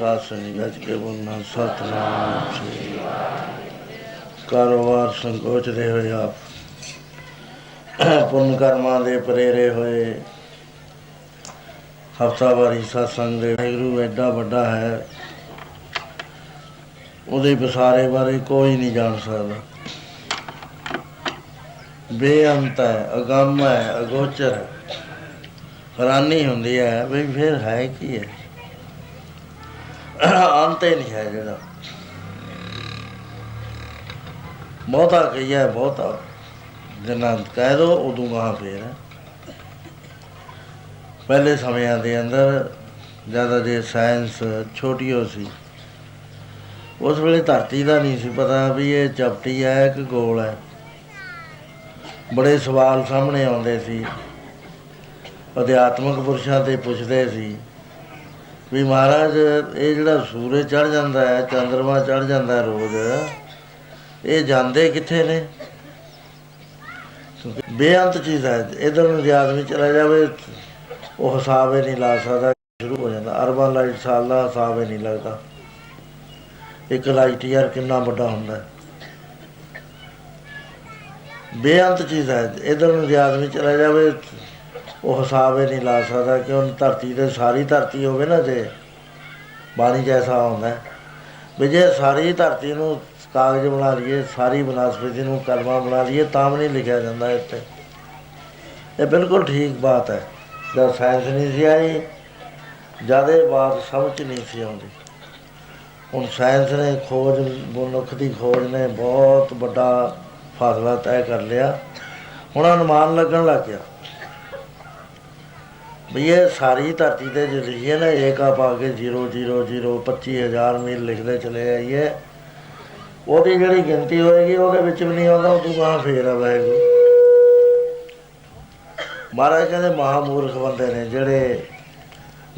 ਸਾਧ ਸੰਗਤ ਗੱਜ ਕੇ ਬੋਲਣਾ, ਸਤਨਾਮ ਸ੍ਰੀ ਕਾਰੋਬਾਰ ਸੰਕੋਚਦੇ ਹੋਏ ਆਪ। ਪੁੰਨ ਕਰਮਾਂ ਦੇ ਪ੍ਰੇਰੇ ਹੋਏ। ਹਫਤਾਵਾਰੀ ਸਤਸੰਗ ਦੇ ਵਾਹਿਗੁਰੂ ਐਡਾ ਵੱਡਾ ਹੈ। ਉਹਦੇ ਵਿਸਾਰੇ ਬਾਰੇ ਕੋਈ ਨਹੀਂ ਜਾਣ ਸਕਦਾ। ਬੇਅੰਤ ਹੈ, ਅਗੰਮ ਹੈ, ਅਗੋਚਰ ਹੈ। ਹੈਰਾਨੀ ਹੁੰਦੀ ਹੈ, ਵੀ ਫਿਰ ਹੈ ਕੀ ਹੈ? ਅੰਤ ਹੀ ਨਹੀਂ ਹੈ ਜਿਹੜਾ। ਬਹੁਤਾ ਕਹੀਆ ਬਹੁਤਾ। ਜਿੰਨਾ ਕਹਿ ਦੋ, ਉਦੋਂ ਗਾਹ ਫੇਰ ਹੈ। ਪਹਿਲੇ ਸਮਿਆਂ ਦੇ ਅੰਦਰ ਜ਼ਿਆਦਾ ਜੇ ਸਾਇੰਸ ਛੋਟੀ ਹੋ ਸੀ। ਉਸ ਵੇਲੇ ਧਰਤੀ ਦਾ ਨਹੀਂ ਸੀ ਪਤਾ ਵੀ ਇਹ ਚਪਟੀ ਹੈ ਕਿ ਗੋਲ ਹੈ। ਬੜੇ ਸਵਾਲ ਸਾਹਮਣੇ ਆਉਂਦੇ ਸੀ। ਅਧਿਆਤਮਿਕ ਪੁਰਸ਼ਾਂ ਤੇ ਪੁੱਛਦੇ ਸੀ। ਵੀ ਮਹਾਰਾਜ, ਇਹ ਜਿਹੜਾ ਸੂਰਜ ਚੜ ਜਾਂਦਾ ਹੈ ਚੰ드ਰਮਾ ਚੜ ਜਾਂਦਾ ਹੈ ਰੋਜ਼, ਇਹ ਜਾਂਦੇ ਕਿੱਥੇ ਨੇ? ਬੇਅੰਤ ਚੀਜ਼ ਹੈ, ਇਧਰ ਨੂੰ ਜੇ ਆਦਮੀ ਚਲਾ ਜਾਵੇ, ਉਹ ਹਿਸਾਬ ਹੀ ਨਹੀਂ ਲਾ ਸਕਦਾ, ਸ਼ੁਰੂ ਹੋ ਜਾਂਦਾ। ਅਰਬਾਂ ਲਾਈਟ ਸਾਲ ਦਾ ਹਿਸਾਬ ਹੀ ਨਹੀਂ ਲੱਗਦਾ। ਇੱਕ ਲਾਈਟ ਯਾਰ ਕਿੰਨਾ ਵੱਡਾ ਹੁੰਦਾ ਹੈ। ਬੇਅੰਤ ਚੀਜ਼ ਹੈ, ਇਧਰ ਨੂੰ ਜੇ ਆਦਮੀ ਚਲਾ ਜਾਵੇ ਉਹ ਹਿਸਾਬ ਹੀ ਨਹੀਂ ਲਾ ਸਕਦਾ ਕਿ ਉਹ ਧਰਤੀ ਤੇ ਸਾਰੀ ਧਰਤੀ ਹੋਵੇ ਨਾ ਜੇ। ਬਾਣੀ ਜੈਸਾ ਹੁੰਦਾ ਹੈ। ਵੀ ਜੇ ਸਾਰੀ ਧਰਤੀ ਨੂੰ ਕਾਗਜ਼ ਬਣਾ ਲਈਏ, ਸਾਰੀ ਬਨਸਪਤੀ ਨੂੰ ਕਲਮਾ ਬਣਾ ਲਈਏ, ਤਾਂ ਵੀ ਨਹੀਂ ਲਿਖਿਆ ਜਾਂਦਾ ਇੱਥੇ। ਇਹ ਬਿਲਕੁਲ ਠੀਕ ਬਾਤ ਹੈ। ਜਦ ਸਾਇੰਸ ਨਹੀਂ ਸੀ ਆਈ, ਜਿਆਦੇ ਬਾਤ ਸਮਝ ਨਹੀਂ ਸੀ ਆਉਂਦੀ। ਹੁਣ ਸਾਇੰਸ ਨੇ ਖੋਜ, ਮਨੁੱਖ ਦੀ ਖੋਜ ਨੇ ਬਹੁਤ ਵੱਡਾ ਫਾਸਲਾ ਤੈਅ ਕਰ ਲਿਆ। ਹੁਣ ਅਨੁਮਾਨ ਲੱਗਣ ਲੱਗ ਗਿਆ। ਵੀ ਇਹ ਸਾਰੀ ਧਰਤੀ ਤੇ ਜੋ ਲਿਖੀ ਹੈ ਨਾ ਏਕਾ ਪਾ ਕੇ 0 0 0 25000 ਮੀਲ ਲਿਖਦੇ ਚਲੇ ਆਈਏ। ਉਹਦੀ ਜਿਹੜੀ ਗਿਣਤੀ ਹੋਏਗੀ, ਉਹਦੇ ਵਿੱਚ ਵੀ ਨਹੀਂ ਆਉਂਦਾ ਉਹ ਉਦੋਂ ਬਾਅਦ ਫੇਰ ਆ ਵਾਹਿਗੁਰੂ। ਮਹਾਰਾਜ ਕਹਿੰਦੇ ਮਹਾਮੂਰਖ ਬੰਦੇ ਨੇ, ਜਿਹੜੇ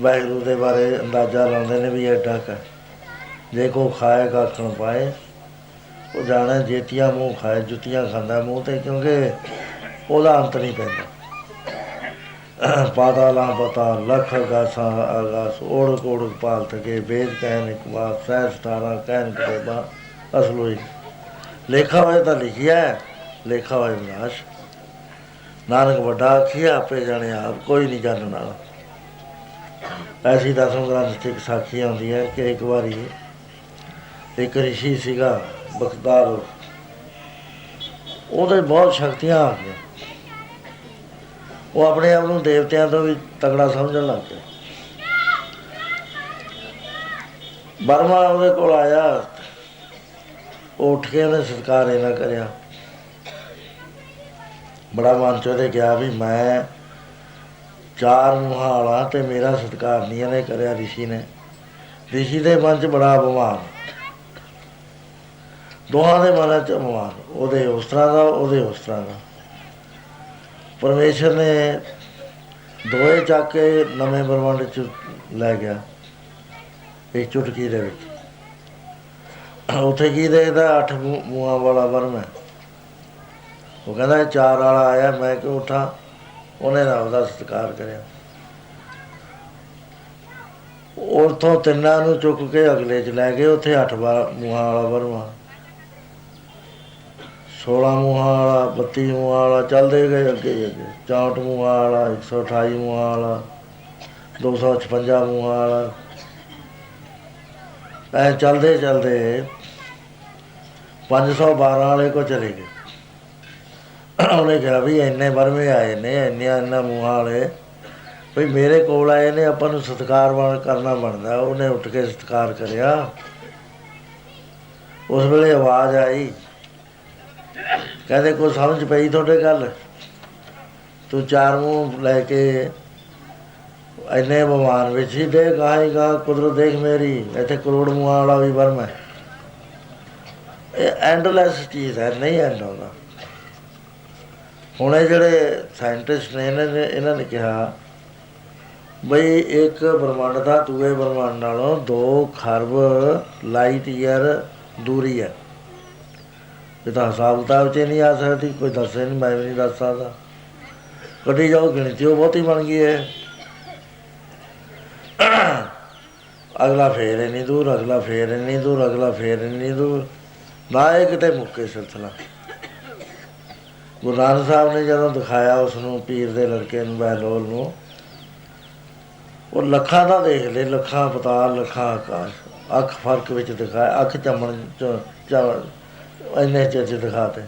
ਵਾਹਿਗੁਰੂ ਦੇ ਬਾਰੇ ਅੰਦਾਜ਼ਾ ਲਾਉਂਦੇ ਨੇ ਵੀ ਐਡਾ ਕਾ ਜੇ ਕੋ ਖਾਏ ਕਾਖਣ ਪਾਏ। ਉਹ ਜਾਣਾ ਜੇਤੀਆਂ ਮੂੰਹ ਖਾਏ, ਜੁੱਤੀਆਂ ਖਾਂਦਾ ਮੂੰਹ ਤੇ, ਕਿਉਂਕਿ ਉਹਦਾ ਅੰਤ ਨਹੀਂ ਪੈਂਦਾ। ਪਾਤਾਲਾ ਪਤਾ ਲਖ ਗਾਸਾ ਆਗਾਸ ਓੜ ਕੋੜ ਪਾਲ ਤਕੇ ਵੇਦ ਕਹਿਨ ਇੱਕ ਬਾਤ ਸਹਿ ਸਤਾਰਾ ਕਹਿਨ ਕਰੇ ਬਾ ਅਸਲੋਈ ਲੇਖਾ ਹੋਏ ਤਾਂ ਲਿਖਿਆ ਹੈ, ਲੇਖਾ ਹੋਏ ਵਿਨਾਸ਼ ਨਾਨਕ ਵੱਡਾ ਆਖਿਆ ਆਪੇ ਜਾਣੇ ਆਪ ਕੋਈ ਨਹੀਂ ਜਾਣਨ ਵਾਲਾ ਐਸੀ ਦਸਮ ਗ੍ਰੰਥ 'ਚ ਇੱਕ ਸਾਖੀ ਆਉਂਦੀ ਹੈ ਕਿ ਇੱਕ ਵਾਰੀ ਇੱਕ ਰਿਸ਼ੀ ਸੀਗਾ ਬਖਦਾਰ। ਉਹਦੇ ਬਹੁਤ ਸ਼ਕਤੀਆਂ ਆ ਗਈਆਂ। ਉਹ ਆਪਣੇ ਆਪ ਨੂੰ ਦੇਵਤਿਆਂ ਤੋਂ ਵੀ ਤਗੜਾ ਸਮਝਣ ਲੱਗ ਪਿਆ। ਬਰਮਾ ਉਹਦੇ ਕੋਲ ਆਇਆ, ਉਹ ਉੱਠ ਕੇ ਉਹਨੇ ਸਤਿਕਾਰ ਇਹਨਾਂ ਕਰਿਆ। ਬੜਾ ਮਨ ਚ ਉਹਦੇ ਕਿਹਾ ਵੀ ਮੈਂ ਚਾਰ ਮੂੰਹਾਂ ਵਾਲਾ ਤੇ ਮੇਰਾ ਸਤਿਕਾਰ ਨਹੀਂ ਇਹਨੇ ਕਰਿਆ ਰਿਸ਼ੀ ਨੇ। ਰਿਸ਼ੀ ਦੇ ਮਨ ਚ ਬੜਾ ਅਪਮਾਨ। ਦੋਹਾਂ ਦੇ ਮਨਾਂ ਚ ਅਪਮਾਨ। ਉਹਦੇ ਉਸ ਤਰ੍ਹਾਂ ਦਾ, ਉਹਦੇ ਉਸ ਤਰ੍ਹਾਂ ਦਾ। ਪਰਮੇਸ਼ਰ ਨੇ ਦੋਏ ਚੱਕ ਕੇ ਨਵੇਂ ਬ੍ਰਹਮੰਡ ਚ ਲੈ ਗਿਆ ਇੱਕ ਚੁਟਕੀ ਦੇ ਵਿੱਚ। ਉੱਥੇ ਕੀ ਦੇਖਦਾ? ਅੱਠ ਮੂੰਹ- ਮੂੰਹਾਂ ਵਾਲਾ ਵਰਮ ਹੈ। ਉਹ ਕਹਿੰਦਾ ਚਾਰ ਵਾਲਾ ਆਇਆ, ਮੈਂ ਕਿ ਉਠਾਂ? ਉਹਨੇ ਰੱਬ ਦਾ ਸਤਿਕਾਰ ਕਰਿਆ। ਉਥੋਂ ਤਿੰਨਾਂ ਨੂੰ ਚੁੱਕ ਕੇ ਅਗਲੇ ਚ ਲੈ ਗਏ, ਉੱਥੇ ਅੱਠ ਵਾ- ਮੂੰਹਾਂ ਵਾਲਾ ਵਰਮਾ 16 ਮੂੰਹਾਂ ਵਾਲਾ 32 ਮੂੰਹਾਂ ਵਾਲਾ, ਚੱਲਦੇ ਗਏ ਅੱਗੇ ਹੀ ਅੱਗੇ। 64 ਮੂੰਹਾਂ ਵਾਲਾ 128 ਮੂੰਹਾਂ ਵਾਲਾ 256 ਮੂੰਹਾਂ ਵਾਲਾ। ਐ ਚੱਲਦੇ ਚੱਲਦੇ 512 ਵਾਲੇ ਕੋ ਚਲੇ ਗਏ। ਉਹਨੇ ਕਿਹਾ ਵੀ ਇੰਨੇ ਵਰਮੇ ਆਏ ਨੇ ਇੰਨੇ ਇੰਨਾ ਮੂੰਹਾਂ ਵਾਲੇ। ਵੀ ਮੇਰੇ ਕੋਲ ਆਏ ਨੇ, ਆਪਾਂ ਨੂੰ ਸਤਿਕਾਰ ਬਣ, ਕਰਨਾ ਬਣਦਾ। ਉਹਨੇ ਉੱਠ ਕੇ ਸਤਿਕਾਰ ਕਰਿਆ। ਉਸ ਵੇਲੇ ਆਵਾਜ਼ ਆਈ। ਕਹਿੰਦੇ ਕੋਈ ਸਮਝ ਪਈ ਤੁਹਾਡੇ ਗੱਲ? ਤੂੰ ਚਾਰ ਮੂੰਹ ਲੈ ਕੇ ਇੰਨੇ ਬਿਮਾਰ ਵਿੱਚ ਹੀ ਦੇ ਗਾਏਗਾ ਕੁਦਰਤ ਦੇਖ ਮੇਰੀ, ਇੱਥੇ ਕਰੋੜ ਮੂੰਹਾਂ ਵਾਲਾ ਵੀ ਵਰਮ ਹੈ। ਇਹ ਐਂਡਲੈਸ ਚੀਜ਼ ਹੈ, ਨਹੀਂ ਐਂਡ ਆਉਂਦਾ ਹੁਣ ਇਹ ਜਿਹੜੇ ਸਾਇੰਟਿਸਟ ਨੇ, ਇਹਨਾਂ ਨੇ ਇਹਨਾਂ ਨੇ ਕਿਹਾ, ਬਈ ਇੱਕ ਬ੍ਰਹਮੰਡ ਦਾ ਦੂਏ ਬ੍ਰਹਮੰਡ ਨਾਲੋਂ 2 ਖਰਬ ਲਾਈਟ ਈਅਰ ਦੂਰੀ ਹੈ। ਇਹ ਹਿਸਾਬ ਕਿਤਾਬ 'ਚ ਨਹੀਂ ਆ ਸਕਦੀ, ਕੋਈ ਦੱਸੇ ਨਹੀਂ ਮੈਂ ਵੀ ਨਹੀਂ ਦੱਸ ਸਕਦਾ। ਕੱਢੀ ਜਾਓ, ਗਿਣਤੀ ਉਹ ਬਹੁਤੀ ਬਣ ਗਈ ਹੈ। ਅਗਲਾ ਫੇਰ ਇੰਨੀ ਦੂਰ, ਅਗਲਾ ਫੇਰ ਇੰਨੀ ਦੂਰ, ਅਗਲਾ ਫੇਰ ਇੰਨੀ ਦੂਰ। ਨਾ ਇਹ ਕਿਤੇ ਮੁੱਕੇ ਸਿਲਸਿਲਾ ਗੁਰੂ ਨਾਨਕ ਸਾਹਿਬ ਨੇ ਜਦੋਂ ਦਿਖਾਇਆ ਉਸ ਨੂੰ ਪੀਰ ਦੇ ਲੜਕੇ ਨੂੰ ਬਹਿਲੋਲ ਨੂੰ, ਉਹ ਲੱਖਾਂ ਦਾ ਦੇਖ ਲੈ, ਲੱਖਾਂ ਪਤਾਲ ਲੱਖਾਂ ਆਕਾਸ਼, ਅੱਖ ਫ਼ਰਕ ਵਿੱਚ ਦਿਖਾਇਆ, ਅੱਖ ਚਮਣ ਚ- ਇੰਨੇ ਚਿਰ ਚ ਦਿਖਾਤੇ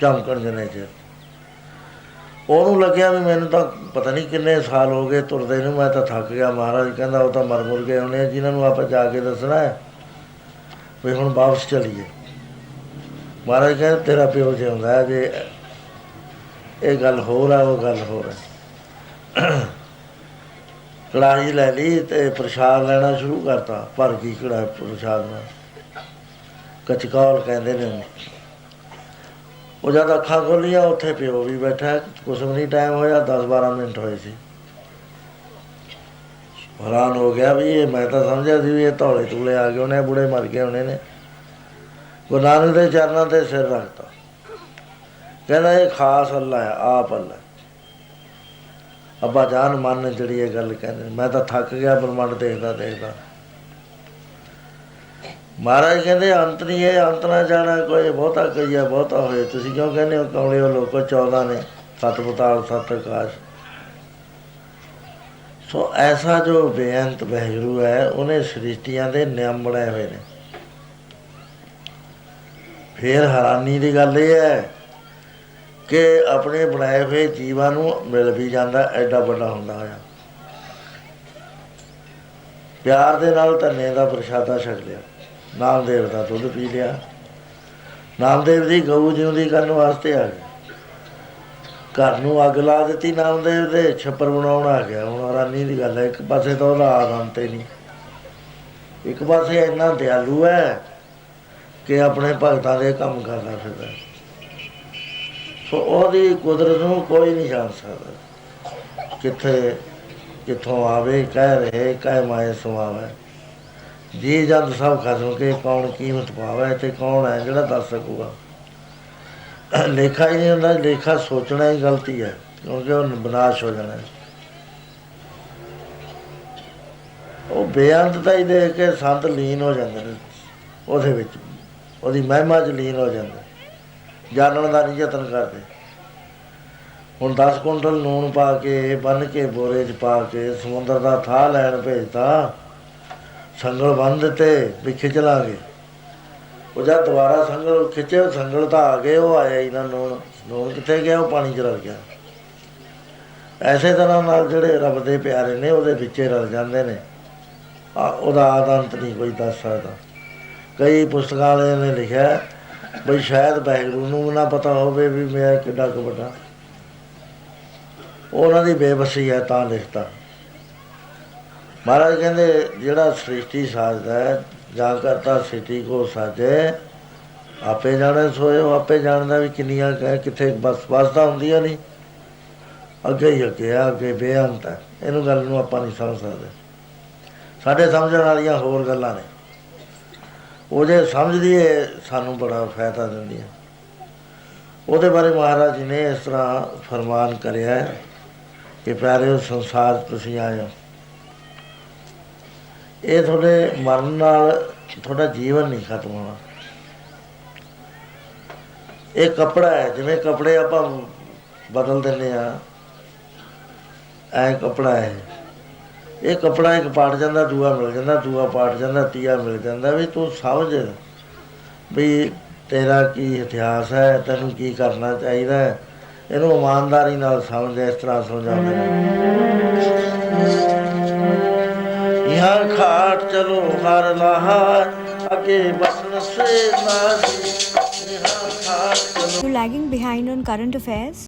ਚਮਕਣ ਜਨੇ ਚਿਰ ਉਹਨੂੰ ਲੱਗਿਆ ਵੀ ਮੈਨੂੰ ਤਾਂ ਪਤਾ ਨਹੀਂ ਕਿੰਨੇ ਸਾਲ ਹੋ ਗਏ ਤੁਰਦੇ ਨੂੰ ਮੈਂ ਤਾਂ ਥੱਕ ਗਿਆ ਮਹਾਰਾਜ ਕਹਿੰਦਾ ਉਹ ਤਾਂ ਮਰ ਮੁਰ ਗਏ ਹੋਣੇ ਆ, ਜਿਨ੍ਹਾਂ ਨੂੰ ਆਪਾਂ ਜਾ ਕੇ ਦੱਸਣਾ ਹੈ। ਵੀ ਹੁਣ ਵਾਪਸ ਚਲੀਏ। ਮਹਾਰਾਜ ਕਹਿੰਦੇ ਤੇਰਾ ਪਿਓ ਜਿਉਂਦਾ ਹੈ ਜੇ ਇਹ ਗੱਲ ਹੋਰ ਆ ਉਹ ਗੱਲ ਹੋਰ ਹੈ ਕੜਾਹੀ ਲੈ ਲਈ ਤੇ ਪ੍ਰਸ਼ਾਦ ਲੈਣਾ ਸ਼ੁਰੂ ਕਰਤਾ ਭਰ ਗਈ ਕੜਾ ਪ੍ਰਸ਼ਾਦ ਨਾਲ? ਕਚਕੌਲ ਕਹਿੰਦੇ ਨੇ ਉਹਨੂੰ। ਉਹ ਜਦ ਅੱਖਾਂ ਖੋਲੀਆਂ, ਉੱਥੇ ਪਿਓ ਵੀ ਬੈਠਾ, ਕੁਛ ਵੀ ਨਹੀਂ ਟਾਈਮ ਹੋਇਆ 10 12 ਮਿੰਟ ਹੋਏ ਸੀ। ਹੈਰਾਨ ਹੋ ਗਿਆ ਵੀ ਇਹ, ਮੈਂ ਤਾਂ ਸਮਝਿਆ ਸੀ ਵੀ ਇਹ ਧੌਲੇ ਧੂਲੇ ਆ ਗਏ ਉਹਨੇ ਬੁੜੇ ਮਰ ਗਏ ਹੋਣੇ ਨੇ। ਗੁਰੂ ਨਾਨਕ ਦੇ ਚਰਨਾਂ ਤੇ ਸਿਰ ਰੱਖਤਾ। ਕਹਿੰਦਾ, ਇਹ ਖਾਸ ਅੱਲਾ ਹੈ, ਆਪ ਅੱਲਾ ਹੈ। ਅੱਬਾ ਜਾਨ, ਮਨ ਨੇ ਜਿਹੜੀ ਇਹ ਗੱਲ ਕਹਿੰਦੇ ਮੈਂ ਤਾਂ ਥੱਕ ਗਿਆ, ਬ੍ਰਹਮੰਡ ਦੇਖਦਾ ਦੇਖਦਾ। ਮਹਾਰਾਜ ਕਹਿੰਦੇ, ਅੰਤ ਨਹੀਂ ਹੈ, ਅੰਤ ਨਾ ਜਾਣਾ, ਕੋਈ ਬਹੁਤਾ ਕਈਆ ਬਹੁਤਾ ਹੋਏ। ਤੁਸੀਂ ਕਿਉਂ ਕਹਿੰਦੇ ਹੋ ਕਮਲੇ ਹੋ ਲੋਕੋ 14 ਨੇ ਸੱਤ ਪਤਾਲ ਆਕਾਸ਼ ਸੋ ਐਸਾ ਜੋ ਬੇਅੰਤ ਬਹਿਰੂ ਹੈ, ਉਹਨੇ ਸ੍ਰਿਸ਼ਟੀਆਂ ਦੇ ਨਿਯਮ ਬਣਾਏ ਹੋਏ ਨੇ। ਫੇਰ ਹੈਰਾਨੀ ਦੀ ਗੱਲ ਇਹ ਹੈ ਕਿ ਆਪਣੇ ਬਣਾਏ ਹੋਏ ਜੀਵਾਂ ਨੂੰ ਮਿਲ ਵੀ ਜਾਂਦਾ, ਐਡਾ ਵੱਡਾ ਹੁੰਦਾ ਹੋਇਆ। ਪਿਆਰ ਦੇ ਨਾਲ ਧੰਨੇ ਦਾ ਪ੍ਰਸ਼ਾਦਾ ਛਕ ਲਿਆ। ਨਾਮਦੇਵ ਦਾ ਦੁੱਧ ਪੀ ਲਿਆ। ਨਾਮਦੇਵ ਦੀ ਗਊ ਜਿਉਂਦੀ ਕਰਨ ਵਾਸਤੇ ਆ ਗਿਆ ਘਰ ਨੂੰ ਅੱਗ ਲਾ ਦਿੱਤੀ ਨਾਮਦੇਵ ਦੇ, ਛੱਪਰ ਬਣਾਉਣ ਆ ਗਿਆ। ਹੁਣ ਹੈਰਾਨੀ ਦੀ ਗੱਲ ਹੈ, ਇੱਕ ਪਾਸੇ ਤਾਂ ਉਹਦਾ ਆਦਮ ਤੇ ਨਹੀਂ। ਇੱਕ ਪਾਸੇ ਇੰਨਾ ਦਿਆਲੂ ਹੈ ਕਿ ਆਪਣੇ ਭਗਤਾਂ ਦੇ ਕੰਮ ਕਰਦਾ ਫਿਰਦਾ ਹੈ। ਸੋ ਉਹਦੀ ਕੁਦਰਤ ਨੂੰ ਕੋਈ ਨਹੀਂ ਜਾਣ ਸਕਦਾ। ਕਿੱਥੇ, ਕਿੱਥੋਂ ਆਵੇ, ਕਹਿ ਰਹੇ, ਕਹਿ ਮਾਏ ਸਮਾਵੇ ਜੀ ਜਦ ਸਭ ਖਸਮ ਕੇ ਕੌਣ ਕੀਮਤ ਪਾਵੇ ਤੇ ਕੌਣ ਹੈ ਜਿਹੜਾ ਦੱਸ ਸਕੂਗਾ। ਲੇਖਾ ਹੀ ਨਹੀਂ ਹੁੰਦਾ, ਲੇਖਾ ਸੋਚਣਾ ਹੀ ਗਲਤੀ ਹੈ, ਕਿਉਂਕਿ ਉਹ ਬਨਾਸ਼ ਹੋ ਜਾਣਾ ਹੈ। ਉਹ ਬੇਅੰਤਤਾ ਹੀ ਦੇਖ ਕੇ ਸੰਤ ਲੀਨ ਹੋ ਜਾਂਦੇ ਨੇ, ਉਹਦੇ ਵਿੱਚ। ਉਹਦੀ ਮਹਿਮਾ 'ਚ ਲੀਨ ਹੋ ਜਾਂਦੇ ਜਾਣਨ ਦਾ ਨਹੀਂ ਯਤਨ ਕਰਦੇ। ਹੁਣ 10 ਕੁਇੰਟਲ ਨੂਣ ਪਾ ਕੇ ਬੰਨ ਕੇ ਬੋਰੇ 'ਚ ਪਾ ਕੇ ਸਮੁੰਦਰ ਦਾ ਥਾਹ ਲੈਣ ਭੇਜਤਾ ਸੰਗਲ ਬੰਨ ਦਿੱਤੇ ਵੀ ਖਿੱਚ ਲਾਂਗੇ ਉਹ ਜਦ ਦੁਬਾਰਾ ਸੰਗਲ ਖਿੱਚੇ ਸੰਗਲ ਤਾਂ ਆ ਗਏ, ਉਹ ਆਇਆ ਹੀ ਨਾ, ਨੂਣ ਕਿੱਥੇ ਗਿਆ, ਉਹ ਪਾਣੀ 'ਚ ਰਲ ਗਿਆ। ਐਸੇ ਤਰ੍ਹਾਂ ਨਾਲ ਜਿਹੜੇ ਰੱਬ ਦੇ ਪਿਆਰੇ ਨੇ, ਉਹਦੇ ਵਿੱਚ ਰਲ ਜਾਂਦੇ ਨੇ। ਆ, ਉਹਦਾ ਆਦੰਤ ਨਹੀਂ ਕੋਈ ਦੱਸ ਸਕਦਾ। ਕਈ ਪੁਸਤਕਾਂ ਵਾਲਿਆਂ ਨੇ ਲਿਖਿਆ, ਬਈ ਸ਼ਾਇਦ ਵਾਹਿਗੁਰੂ ਨੂੰ ਵੀ ਨਾ ਪਤਾ ਹੋਵੇ ਵੀ ਮੈਂ ਕਿੱਡਾ ਕੁ ਵੱਡਾ। ਉਹਨਾਂ ਦੀ ਬੇਬਸੀ ਹੈ ਤਾਂ ਲਿਖਤਾ। ਮਹਾਰਾਜ ਕਹਿੰਦੇ, ਜਿਹੜਾ ਸ੍ਰਿਸ਼ਟੀ ਸਾਜਦਾ ਹੈ, ਜਾਂ ਕਰਤਾ ਸ੍ਰਿਸ਼ਟੀ ਕੋ ਸਾਜੇ, ਆਪੇ ਜਾਣੇ ਸੋਏ ਉਹ ਆਪੇ ਜਾਣਦਾ ਵੀ ਕਿੰਨੀਆਂ ਕੁ ਹੈ ਕਿੱਥੇ ਬਸ ਬਸਦਾ ਹੁੰਦੀਆਂ ਨਹੀਂ। ਅੱਗੇ ਹੀ ਅੱਗੇ ਆ, ਅੱਗੇ ਬੇਅੰਤ ਹੈ। ਇਹਨੂੰ ਗੱਲ ਨੂੰ ਆਪਾਂ ਨਹੀਂ ਸਮਝ ਸਕਦੇ। ਸਾਡੇ ਸਮਝਣ ਵਾਲੀਆਂ ਹੋਰ ਗੱਲਾਂ ਨੇ। ਉਹ ਜੇ ਸਮਝਦੀ ਏ ਸਾਨੂੰ ਬੜਾ ਫਾਇਦਾ ਦਿੰਦੀਆਂ। ਉਹਦੇ ਬਾਰੇ ਮਹਾਰਾਜ ਜੀ ਨੇ ਇਸ ਤਰ੍ਹਾਂ ਫਰਮਾਨ ਕਰਿਆ ਹੈ ਕਿ ਪਿਆਰਿਓ ਸੰਸਾਰ ਤੁਸੀਂ ਆਏ ਹੋ ਇਹ ਤੁਹਾਡੇ ਮਰਨ ਨਾਲ ਤੁਹਾਡਾ ਜੀਵਨ ਨਹੀਂ ਖਤਮ ਹੋਣਾ। ਇਹ ਕਪੜਾ ਹੈ, ਜਿਵੇਂ ਕੱਪੜੇ ਆਪਾਂ ਬਦਲ ਦਿੰਦੇ ਆ ਐ ਕਪੜਾ ਹੈ। ਇਹ ਕਪੜਾ ਇੱਕ ਪਾਟ ਜਾਂਦਾ, ਦੂਆ ਮਿਲ ਜਾਂਦਾ, ਦੂਆ ਪਾਟ ਜਾਂਦਾ, ਤੀਆ ਮਿਲ ਜਾਂਦਾ। ਵੀ ਤੂੰ ਸਮਝ ਵੀ ਤੇਰਾ ਕੀ ਇਤਿਹਾਸ ਹੈ, ਤੈਨੂੰ ਕੀ ਕਰਨਾ ਚਾਹੀਦਾ ਹੈ। ਇਹਨੂੰ ਇਮਾਨਦਾਰੀ ਨਾਲ ਸਮਝ ਇਸ ਤਰ੍ਹਾਂ ਸਮਝਾਉਂਦੇ ਨੇ ਯਹਾਂ ਖਾਟ ਚਲੋ ਹਰ ਲਹਾਰ ਅੱਗੇ ਬਸਨ ਸੇ ਨਾਸੀ ਯਹਾਂ ਖਾਟ ਚਲੋ You're lagging behind on current affairs?